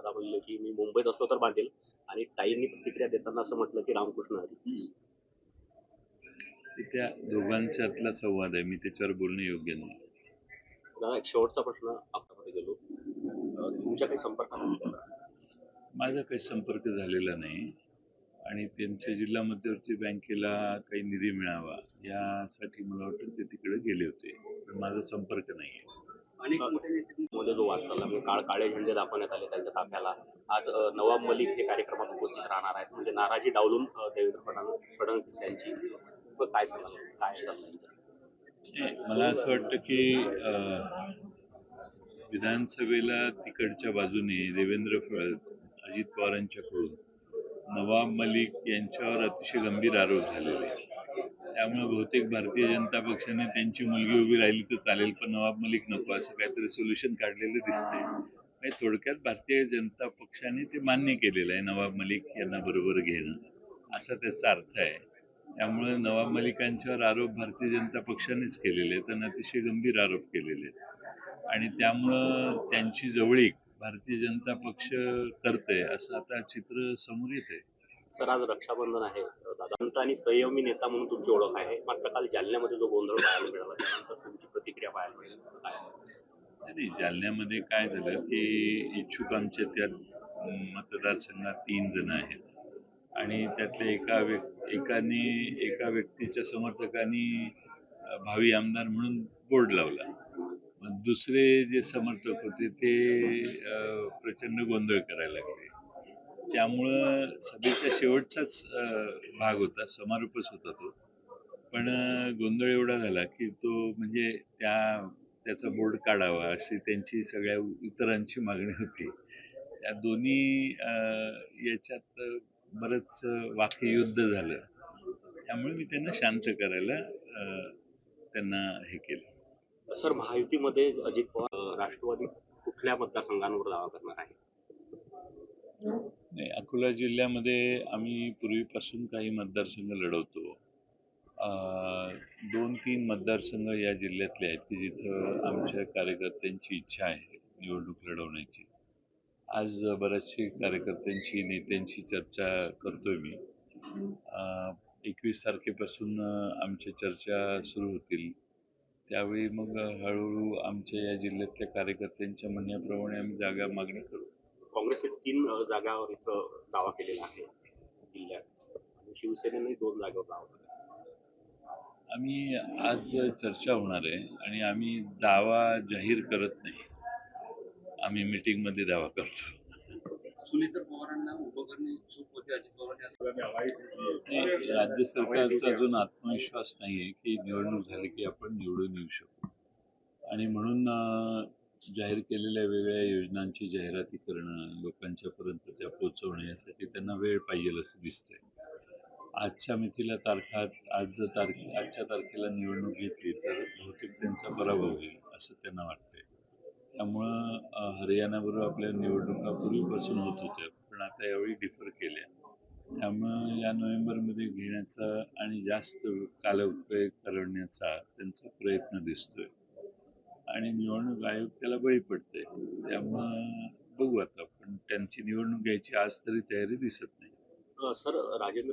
दादा बोलले की मी मुंबईत असलो तर बांधेल. आणि ताईंनी प्रतिक्रिया देताना असं म्हटलं की रामकृष्ण हरी. त्या दोघांच्यातला संवाद आहे. मी त्याच्यावर बोलणं योग्य नाही. दादा एक शेवटचा प्रश्न आपल्याकडे गेलो. तुमच्या काही संपर्कात आला का? माझा काही संपर्क झालेला नाही. आणि त्यांच्या जिल्हा मध्यवर्ती बँकेला काही निधी मिळावा यासाठी मला वाटतं ते तिकडे गेले होते. पण माझा संपर्क नाही आहे अनेक मोठे नेते मध्ये जो वाद चालला म्हणजे काळ काळे झेंडे दाखवण्यात आले त्यांच्या ताफ्याला. आज नवाब मलिक हे कार्यक्रमात उपस्थित राहणार आहेत. म्हणजे नाराजी डावलून देवेंद्र फडणवीस फडणवीस यांची. काय सांगाल? काय चाललंय नाही, मला असं वाटतं की विधानसभेला तिकडच्या बाजूने देवेंद्र फड अजित पवारांच्याकडून नवाब मलिक यांच्यावर अतिशय गंभीर आरोप झालेले आहेत. त्यामुळे बहुतेक भारतीय जनता पक्षाने त्यांची मुलगी उभी राहिली तर चालेल पण नवाब मलिक नको असं काहीतरी सोल्युशन काढलेलं दिसतंय. म्हणजे थोडक्यात भारतीय जनता पक्षाने ते मान्य केलेलं आहे नवाब मलिक यांना बरोबर घेणं. असा त्याचा अर्थ आहे. त्यामुळे नवाब मलिकांच्यावर आरोप भारतीय जनता पक्षानेच केलेले आहेत आणि अतिशय गंभीर आरोप केलेले आहेत. आणि त्यामुळं त्यांची जवळीक भारतीय जनता पक्ष करते असं आता चित्र समोर येत आहे सर आज रक्षाबंधन आहे. दादांत आणि संयमी नेता म्हणून तुमची ओळख आहे. मात्र काल जालन्यामध्ये जो गोंधळ पाहायला मिळाला त्यानंतर तुमची प्रतिक्रिया पाहायला मिळेल. काय? नाही जालन्यामध्ये काय झालं की इच्छुक आमच्या त्या मतदारसंघात तीन जण आहेत. आणि त्यातल्या एका व्यक् एकाने एका व्यक्तीच्या समर्थकांनी भावी आमदार म्हणून बोर्ड लावला. मग दुसरे जे समर्थक होते ते प्रचंड गोंधळ करायला लागले. त्यामुळं सभेचा शेवटचाच भाग होता समारोपच होता तो. पण गोंधळ एवढा झाला की तो म्हणजे त्या त्याचा बोर्ड काढावा अशी त्यांची सगळ्या इतरांची मागणी होती. या दोन्ही याच्यात बरंच वाक्ययुद्ध झालं. त्यामुळे मी त्यांना शांत करायला त्यांना हे केलं. सर महायुतीमध्ये अजित पवार राष्ट्रवादी कुठल्या मतदारसंघांवर दावा करणार आहे नाही अकोला जिल्ह्यामध्ये आम्ही पूर्वीपासून काही मतदारसंघ लढवतो. दोन तीन मतदारसंघ या जिल्ह्यातले आहेत की जिथं आमच्या कार्यकर्त्यांची इच्छा आहे निवडणूक लढवण्याची. आज बऱ्याचशा कार्यकर्त्यांची नेत्यांची चर्चा करतोय मी. एकवीस तारखेपासून आमच्या चर्चा सुरू होतील. त्यावेळी मग हळूहळू आमच्या या जिल्ह्यातल्या कार्यकर्त्यांच्या म्हणण्याप्रमाणे आम्ही जागा मागणी करू. काँग्रेसने तीन जागावर इथं दावा केलेला आहे जिल्ह्यात. आणि शिवसेनेने दोन जागेवर दावा केला आम्ही आज चर्चा होणार आहे आणि आम्ही दावा जाहीर करत नाही. आम्ही मीटिंगमध्ये दावा करतो. सुनीता पवारांना उभं करणे चूक होते अजित पवार या सगळ्या नाही, राज्य सरकारचा अजून आत्मविश्वास नाही आहे की निवडणूक झाली की आपण निवडून येऊ शकू. आणि म्हणून जाहीर केलेल्या वेगळ्या योजनांची जाहिराती करणं लोकांच्या पर्यंत त्या पोचवणं यासाठी त्यांना वेळ पाहिजे असं दिसतंय. आजच्या मितीला तारखा आज जर तारखे आजच्या तारखेला निवडणूक घेतली तर बहुतेक त्यांचा पराभव होईल असं त्यांना वाटतंय. त्यामुळं हरियाणाबरोबर आपल्या निवडणुका पूर्वीपासून होत होत्या पण आता यावेळी डिफर केल्या. त्यामुळं या नोव्हेंबरमध्ये घेण्याचा आणि जास्त कालउपयोग करण्याचा त्यांचा प्रयत्न दिसतोय. आणि निवडणूक आयोग त्याला बळी पडते त्यामुळं बघू आता पण त्यांची निवडणूक घ्यायची आज तरी तयारी दिसत नाही. सर राजेंद्र